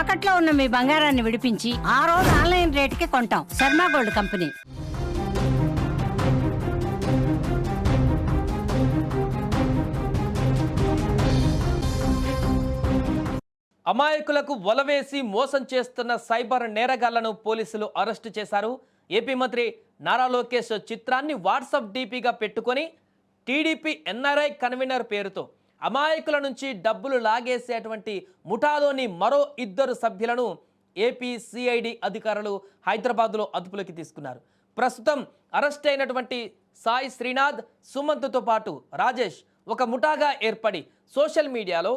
తాకట్లో ఉన్న మీ బంగారాన్ని విడిపించి ఆ రోజు ఆన్లైన్ రేటుకి కొంటాం. Sharma gold company. అమాయకులకు వలవేసి మోసం చేస్తున్న సైబర్ నేరగాళ్ళను పోలీసులు అరెస్టు చేశారు. ఏపీ మంత్రి నారా లోకేష్ చిత్రాన్ని వాట్సాప్ డీపీగా పెట్టుకొని టీడీపీ ఎన్ఆర్ఐ కన్వీనర్ పేరుతో అమాయకుల నుంచి డబ్బులు లాగేసేటువంటి ముఠాలోని మరో ఇద్దరు సభ్యులను ఏపీ సిఐడి అధికారులు హైదరాబాద్లో అదుపులోకి తీసుకున్నారు. ప్రస్తుతం అరెస్ట్ అయినటువంటి సాయి శ్రీనాథ్ సుమంత్తో పాటు రాజేష్ ఒక ముఠాగా ఏర్పడి సోషల్ మీడియాలో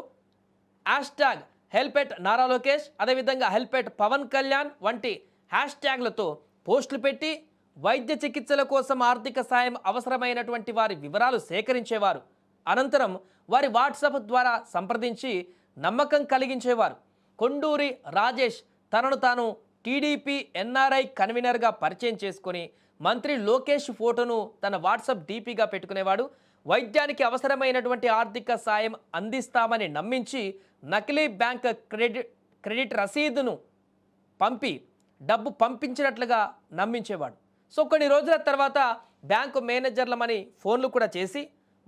హ్యాష్ ట్యాగ్ హెల్పెట్ నారా లోకేష్ అదేవిధంగా హెల్పెట్ పవన్ కళ్యాణ్ వంటి హ్యాష్ ట్యాగ్లతో పోస్టులు పెట్టి వైద్య చికిత్సల కోసం ఆర్థిక సాయం అవసరమైనటువంటి వారి వివరాలు సేకరించేవారు. అనంతరం వారి వాట్సాప్ ద్వారా సంప్రదించి నమ్మకం కలిగించేవారు. కొండూరి రాజేష్ తనను తాను టీడీపీ ఎన్ఆర్ఐ కన్వీనర్గా పరిచయం చేసుకొని మంత్రి లోకేష్ ఫోటోను తన వాట్సాప్ డీపీగా పెట్టుకునేవాడు. వైద్యానికి అవసరమైనటువంటి ఆర్థిక సాయం అందిస్తామని నమ్మించి నకిలీ బ్యాంక్ క్రెడిట్ క్రెడిట్ రసీదును పంపి డబ్బు పంపించినట్లుగా నమ్మించేవాడు. సో కొన్ని రోజుల తర్వాత బ్యాంకు మేనేజర్లమని ఫోన్లు కూడా చేసి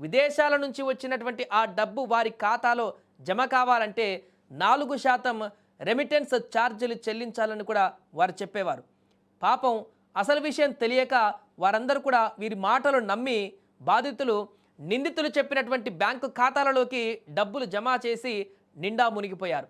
విదేశాల నుంచి వచ్చినటువంటి ఆ డబ్బు వారి ఖాతాలో జమ కావాలంటే నాలుగు శాతం రెమిటెన్స్ ఛార్జీలు చెల్లించాలని కూడా వారు చెప్పేవారు. పాపం అసలు విషయం తెలియక వారందరూ కూడా వీరి మాటలు నమ్మి బాధితులు నిందితులు చెప్పినటువంటి బ్యాంకు ఖాతాలలోకి డబ్బులు జమ చేసి నిండా మునిగిపోయారు.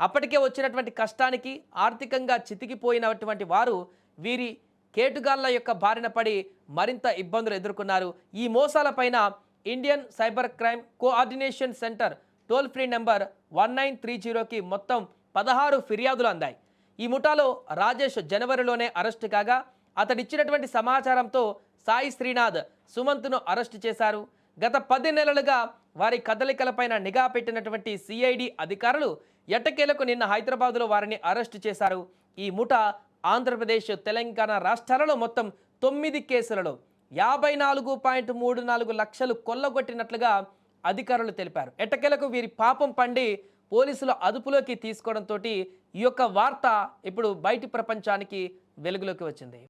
అప్పటికే వచ్చినటువంటి కష్టానికి ఆర్థికంగా చితికిపోయినటువంటి వారు వీరి కేటుగాళ్ళ యొక్క బారిన పడి మరింత ఇబ్బందులు ఎదుర్కొన్నారు. ఈ మోసాలపైన Indian cyber crime coordination centre toll free number one nine three జీరోకి మొత్తం పదహారు ఫిర్యాదులు అందాయి. ఈ ముఠాలో రాజేష్ జనవరిలోనే అరెస్టు కాగా అతడిచ్చినటువంటి సమాచారంతో సాయి శ్రీనాథ్ సుమంత్ను అరెస్టు చేశారు. గత పది నెలలుగా వారి కదలికలపైన నిఘా పెట్టినటువంటి సిఐడి అధికారులు ఎట్టకేలకు నిన్న హైదరాబాద్లో వారిని అరెస్టు చేశారు. ఈ ముఠ ఆంధ్రప్రదేశ్ తెలంగాణ రాష్ట్రాలలో మొత్తం తొమ్మిది కేసులలో యాభై నాలుగు పాయింట్ మూడు నాలుగు లక్షలు కొల్లగొట్టినట్లుగా అధికారులు తెలిపారు. ఎట్టకేలకు వీరి పాపం పండి పోలీసులు అదుపులోకి తీసుకోవడంతో ఈ యొక్క వార్త ఇప్పుడు బయటి ప్రపంచానికి వెలుగులోకి వచ్చింది.